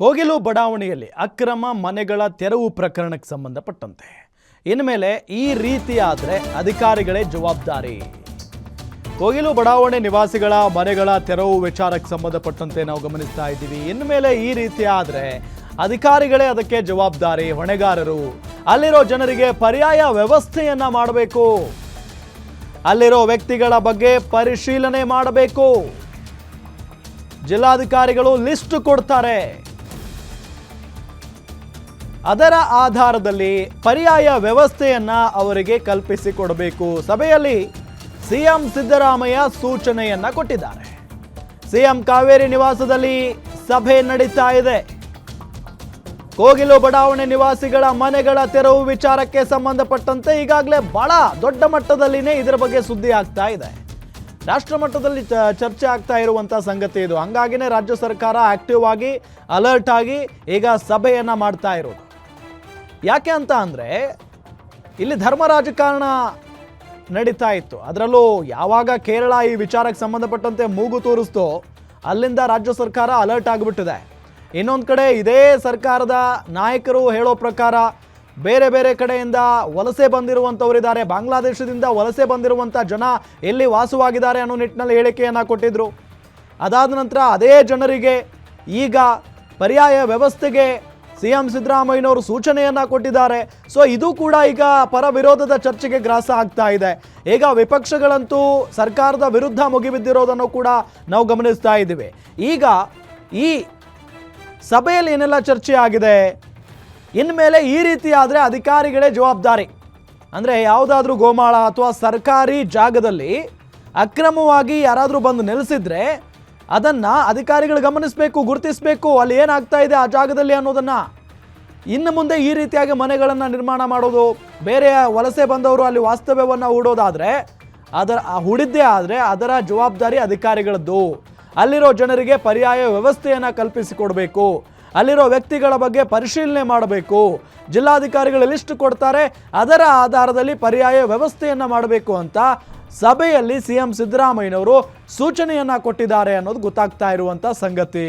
ಕೋಗಿಲು ಬಡಾವಣೆಯಲ್ಲಿ ಅಕ್ರಮ ಮನೆಗಳ ತೆರವು ಪ್ರಕರಣಕ್ಕೆ ಸಂಬಂಧಪಟ್ಟಂತೆ. ಇನ್ಮೇಲೆ ಈ ರೀತಿ ಆದರೆ ಅಧಿಕಾರಿಗಳೇ ಜವಾಬ್ದಾರಿ. ಕೋಗಿಲು ಬಡಾವಣೆ ನಿವಾಸಿಗಳ ಮನೆಗಳ ತೆರವು ವಿಚಾರಕ್ಕೆ ಸಂಬಂಧಪಟ್ಟಂತೆ ನಾವು ಗಮನಿಸ್ತಾ ಇದ್ದೀವಿ. ಇನ್ಮೇಲೆ ಈ ರೀತಿ ಆದರೆ ಅಧಿಕಾರಿಗಳೇ ಅದಕ್ಕೆ ಜವಾಬ್ದಾರಿ, ಹೊಣೆಗಾರರು. ಅಲ್ಲಿರೋ ಜನರಿಗೆ ಪರ್ಯಾಯ ವ್ಯವಸ್ಥೆಯನ್ನ ಮಾಡಬೇಕು. ಅಲ್ಲಿರೋ ವ್ಯಕ್ತಿಗಳ ಬಗ್ಗೆ ಪರಿಶೀಲನೆ ಮಾಡಬೇಕು. ಜಿಲ್ಲಾಧಿಕಾರಿಗಳು ಲಿಸ್ಟ್ ಕೊಡ್ತಾರೆ. ಅದರ ಆಧಾರದಲ್ಲಿ ಪರ್ಯಾಯ ವ್ಯವಸ್ಥೆಯನ್ನು ಅವರಿಗೆ ಕಲ್ಪಿಸಿಕೊಡಬೇಕು. ಸಭೆಯಲ್ಲಿ ಸಿಎಂ ಸಿದ್ದರಾಮಯ್ಯ ಸೂಚನೆಯನ್ನ ಕೊಟ್ಟಿದ್ದಾರೆ. ಸಿಎಂ ಕಾವೇರಿ ನಿವಾಸದಲ್ಲಿ ಸಭೆ ನಡೀತಾ ಇದೆ. ಕೋಗಿಲು ಬಡಾವಣೆ ನಿವಾಸಿಗಳ ಮನೆಗಳ ತೆರವು ವಿಚಾರಕ್ಕೆ ಸಂಬಂಧಪಟ್ಟಂತೆ ಈಗಾಗಲೇ ಬಹಳ ದೊಡ್ಡ ಮಟ್ಟದಲ್ಲಿನೇ ಇದರ ಬಗ್ಗೆ ಸುದ್ದಿ ಆಗ್ತಾ ಇದೆ. ರಾಷ್ಟ್ರ ಮಟ್ಟದಲ್ಲಿ ಚರ್ಚೆ ಆಗ್ತಾ ಇರುವಂಥ ಸಂಗತಿ ಇದು. ಹಂಗಾಗಿನೇ ರಾಜ್ಯ ಸರ್ಕಾರ ಆಕ್ಟಿವ್ ಆಗಿ ಅಲರ್ಟ್ ಆಗಿ ಈಗ ಸಭೆಯನ್ನ ಮಾಡ್ತಾ ಇರೋದು. ಯಾಕೆ ಅಂತ ಅಂದರೆ ಇಲ್ಲಿ ಧರ್ಮ ರಾಜಕಾರಣ ನಡೀತಾ ಇತ್ತು. ಅದರಲ್ಲೂ ಯಾವಾಗ ಕೇರಳ ಈ ವಿಚಾರಕ್ಕೆ ಸಂಬಂಧಪಟ್ಟಂತೆ ಮೂಗು ತೋರಿಸ್ತೋ ಅಲ್ಲಿಂದ ರಾಜ್ಯ ಸರ್ಕಾರ ಅಲರ್ಟ್ ಆಗಿಬಿಟ್ಟಿದೆ. ಇನ್ನೊಂದು ಕಡೆ ಇದೇ ಸರ್ಕಾರದ ನಾಯಕರು ಹೇಳೋ ಪ್ರಕಾರ ಬೇರೆ ಬೇರೆ ಕಡೆಯಿಂದ ವಲಸೆ ಬಂದಿರುವಂಥವರಿದ್ದಾರೆ ಬಾಂಗ್ಲಾದೇಶದಿಂದ ವಲಸೆ ಬಂದಿರುವಂಥ ಜನ ಎಲ್ಲಿ ವಾಸವಾಗಿದ್ದಾರೆ ಅನ್ನೋ ನಿಟ್ಟಿನಲ್ಲಿ ಹೇಳಿಕೆಯನ್ನು ಕೊಟ್ಟಿದ್ರು. ಅದಾದ ನಂತರ ಅದೇ ಜನರಿಗೆ ಈಗ ಪರ್ಯಾಯ ವ್ಯವಸ್ಥೆಗೆ ಸಿ ಎಂ ಸಿದ್ದರಾಮಯ್ಯನವರು ಸೂಚನೆಯನ್ನ ಕೊಟ್ಟಿದ್ದಾರೆ. ಸೊ ಇದು ಕೂಡ ಈಗ ಪರ ವಿರೋಧದ ಚರ್ಚೆಗೆ ಗ್ರಾಸ ಆಗ್ತಾ ಇದೆ. ಈಗ ವಿಪಕ್ಷಗಳಂತೂ ಸರ್ಕಾರದ ವಿರುದ್ಧ ಮುಗಿಬಿದ್ದಿರೋದನ್ನು ಕೂಡ ನಾವು ಗಮನಿಸ್ತಾ ಇದ್ದೀವಿ. ಈಗ ಈ ಸಭೆಯಲ್ಲಿ ಏನೆಲ್ಲ ಚರ್ಚೆ ಆಗಿದೆ? ಇನ್ಮೇಲೆ ಈ ರೀತಿ ಆದರೆ ಅಧಿಕಾರಿಗಳೇ ಜವಾಬ್ದಾರಿ. ಅಂದರೆ ಯಾವುದಾದ್ರೂ ಗೋಮಾಳ ಅಥವಾ ಸರ್ಕಾರಿ ಜಾಗದಲ್ಲಿ ಅಕ್ರಮವಾಗಿ ಯಾರಾದರೂ ಬಂದು ನೆಲೆಸಿದ್ರೆ ಅದನ್ನು ಅಧಿಕಾರಿಗಳು ಗಮನಿಸಬೇಕು, ಗುರುತಿಸಬೇಕು, ಅಲ್ಲಿ ಏನಾಗ್ತಾ ಇದೆ ಆ ಜಾಗದಲ್ಲಿ ಅನ್ನೋದನ್ನು. ಇನ್ನು ಮುಂದೆ ಈ ರೀತಿಯಾಗಿ ಮನೆಗಳನ್ನು ನಿರ್ಮಾಣ ಮಾಡೋದು, ಬೇರೆ ವಲಸೆ ಬಂದವರು ಅಲ್ಲಿ ವಾಸ್ತವ್ಯವನ್ನು ಹೂಡೋದಾದರೆ, ಅದರ, ಹೂಡಿದ್ದೇ ಆದರೆ ಅದರ ಜವಾಬ್ದಾರಿ ಅಧಿಕಾರಿಗಳದ್ದು. ಅಲ್ಲಿರೋ ಜನರಿಗೆ ಪರ್ಯಾಯ ವ್ಯವಸ್ಥೆಯನ್ನು ಕಲ್ಪಿಸಿಕೊಡಬೇಕು. ಅಲ್ಲಿರೋ ವ್ಯಕ್ತಿಗಳ ಬಗ್ಗೆ ಪರಿಶೀಲನೆ ಮಾಡಬೇಕು. ಜಿಲ್ಲಾಧಿಕಾರಿಗಳು ಲಿಸ್ಟ್ ಕೊಡ್ತಾರೆ, ಅದರ ಆಧಾರದಲ್ಲಿ ಪರ್ಯಾಯ ವ್ಯವಸ್ಥೆಯನ್ನು ಮಾಡಬೇಕು ಅಂತ ಸಭೆಯಲ್ಲಿ ಸಿ ಎಂ ಸಿದ್ದರಾಮಯ್ಯನವರು ಸೂಚನೆಯನ್ನು ಕೊಟ್ಟಿದ್ದಾರೆ ಅನ್ನೋದು ಗೊತ್ತಾಗ್ತಾ ಇರುವಂಥ ಸಂಗತಿ.